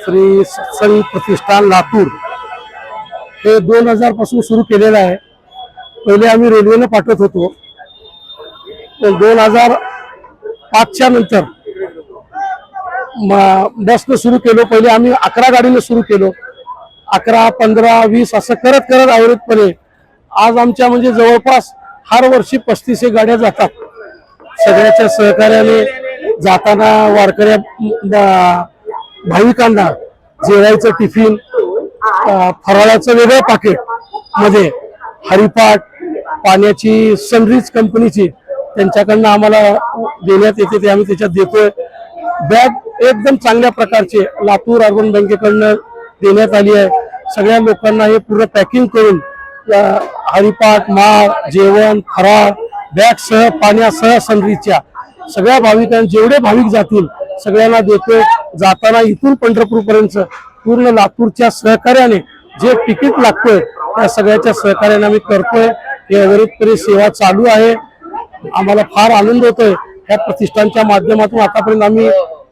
श्री सत्संग प्रतिष्ठान लातूर हे दोन हजारपासून सुरू केलेलं आहे. पहिले आम्ही रेल्वेने पाठवत होतो. पण दोन हजार पाचच्या नंतर बसनं सुरू केलो. पहिले आम्ही अकरा गाडीनं सुरू केलो. अकरा पंधरा वीस असं करत करत आवृतपणे आज आमच्या म्हणजे जवळपास हर वर्षी पस्तीस एक गाड्या जातात. सगळ्याच्या सहकार्याने जाताना वारकऱ्या भाविकांना जेवायचं टिफिन फराळाचं वेगळं पाकिटमध्ये हरिपाठ पाण्याची सनरीज कंपनीची त्यांच्याकडनं आम्हाला देण्यात येते ते आम्ही त्याच्यात देतोय. बॅग एकदम चांगल्या प्रकारचे लातूर अर्बन बँकेकडनं देण्यात आली आहे. सगळ्या लोकांना हे पूर्ण पॅकिंग करून हरिपाठ माळ जेवण फराळ बॅगसह पाण्यासह सनरीजच्या सगळ्या भाविकांना जेवढे भाविक जातील सगळ्यांना देतोय. जाताना इथून पंढरपूरपर्यंत पूर्ण लातूरच्या सहकार्याने जे तिकीट लागतोय त्या सगळ्याच्या सहकार्याने आम्ही करतोय. हे अविरतपणे सेवा चालू आहे. आम्हाला फार आनंद होतोय. ह्या प्रतिष्ठानच्या माध्यमातून आतापर्यंत आम्ही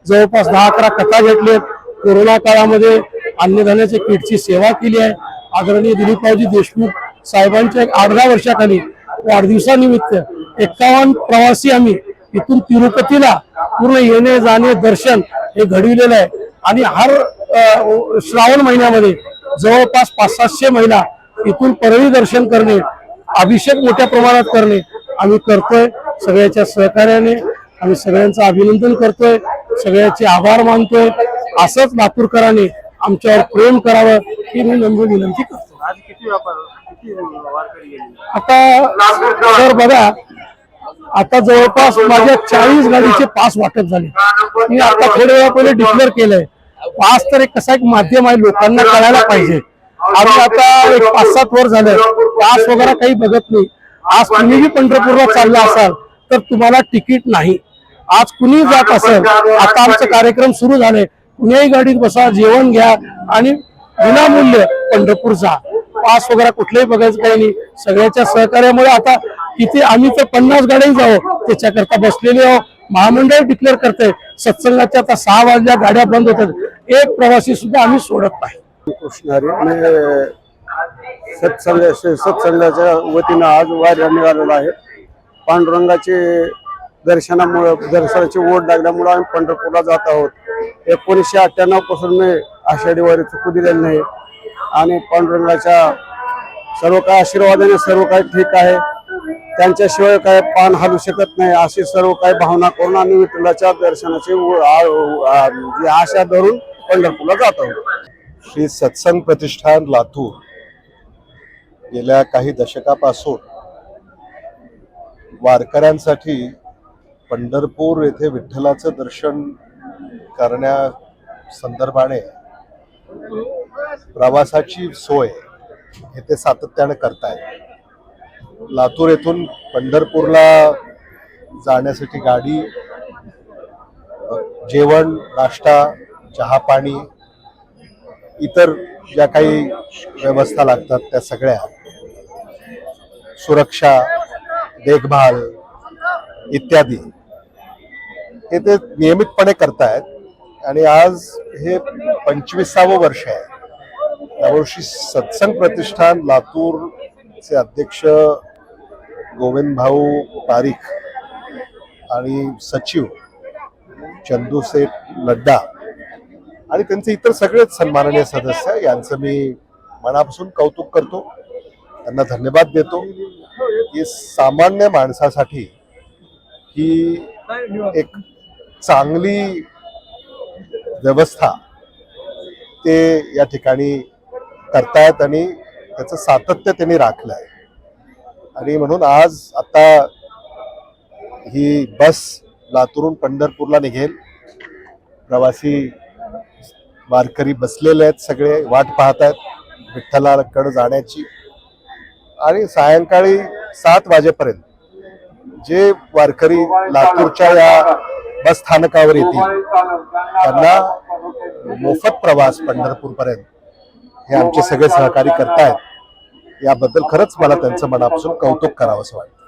जवळपास दहा अकरा कथा घेतलेत कोरोना काळामध्ये अन्नधान्याच्या किटची सेवा केली आहे. आदरणीय दिलीपरावजी देशमुख साहेबांच्या एक आठ दहा वर्षाखाली वाढदिवसानिमित्त एकावन्न प्रवासी आम्ही इथून तिरुपतीला पूर्ण येणे जाणे दर्शन हे घडविलेलं आहे. आणि हर श्रावण महिन्यामध्ये जवळपास पाच सातशे महिला इथून परळी दर्शन करणे अभिषेक मोठ्या प्रमाणात करणे आम्ही करतोय. सगळ्याच्या सहकार्याने आम्ही सगळ्यांचं अभिनंदन करतोय. सगळ्याचे आभार मानतोय. असंच लातूरकरांनी आमच्यावर प्रेम करावं ही मी नम्र विनंती करतो. आता सर बघा आता जवळपास माझ्या चाळीस गाडीचे पास वाटप झाले. मी आता थोड्या वेळा पहिले डिक्लेअर केलंय. पास तर एक कसा एक माध्यम आहे लोकांना कळायला पाहिजे. आम्ही आता एक पाच सात वर झालं पास वगैरे काही बघत नाही. आज तुम्हीही पंढरपूरला चालला असाल तर तुम्हाला तिकीट नाही. आज कुणी जात असेल आता आमचे कार्यक्रम सुरू झाले कुणीही गाडीत बसा जेवण घ्या आणि विनामूल्य पंढरपूर जा. पास वगैरे कुठलेही बघायचं काही नाही. सगळ्याच्या सहकार्यामुळे आता किती आम्ही तर पन्नास गाड्यांच जाऊ. त्याच्याकरता बसलेले आहोत. महामंडळ डिक्लेअर करते. सत्संगाच्या आता सहा वाजल्या गाड्या बंद होतात. एक प्रवासी सुद्धा आम्ही सोडत नाही. कृष्णारी सत्संग सत्संगाच्या वतीनं आज वाऱ्या निघालेला आहे. पांडुरंगाचे दर्शनामुळं दर्शनाची ओढ लागल्यामुळं आम्ही पंढरपूरला जात आहोत. एकोणीसशे अठ्ठ्याण्णवपासून मी आषाढी वारी चुकू दिलेली नाही. आणि पांडुरंगाच्या सर्व काही आशीर्वादाने सर्व काही ठीक आहे. त्यांच्याशिवाय काय पान हलू शकत नाही. अशी सर्व काही भावना करून आम्ही विठ्ठलाच्या दर्शनाची आशा धरून पंढरपूरला जात आहोत. श्री सत्संग प्रतिष्ठान लातूर. गेल्या काही दशकापासून वारकऱ्यांसाठी पंढरपूर येथे विठ्ठलाचं दर्शन करण्या संदर्भाने प्रवासाची सोय हे ते सातत्याने करतायत. लातूर येथून पंढरपूरला जाण्यासाठी गाडी जेवण नाश्ता चहा पाणी इतर ज्या काही व्यवस्था लागतात त्या सगळ्या. सुरक्षा देखभाल इत्यादी. हे ते नियमितपणे करतायत आणि आज हे पंचवीसावं वर्ष आहे. यावर्षी सत्संग प्रतिष्ठान लातूरचे अध्यक्ष गोविंद भाऊ पारिख आणि सचिव चंदूसेठ नड्डा आणि त्यांचे इतर सगळेच सन्माननीय सदस्य यांचं मी मनापासून कौतुक करतो. त्यांना धन्यवाद देतो. की सामान्य माणसासाठी ही एक चांगली व्यवस्था ते या ठिकाणी करतायत आणि त्याचं सातत्य त्यांनी राखलं आहे आणि म्हणून आज आता ही बस लातूरून पंढरपूरला निघेल. प्रवासी वारकरी बसलेले आहेत सगळे वाट पाहत आहेत विठ्ठलाकडे जाण्याची. आणि सायंकाळी सात वाजेपर्यंत जे वारकरी लातूरच्या या बस स्थानकावर येतील त्यांना मोफत प्रवास पंढरपूरपर्यंत हे आमचे सगळे सहकारी करतायत. याबद्दल खरंच मला त्यांचं मनापासून कौतुक करावंसं वाटतं.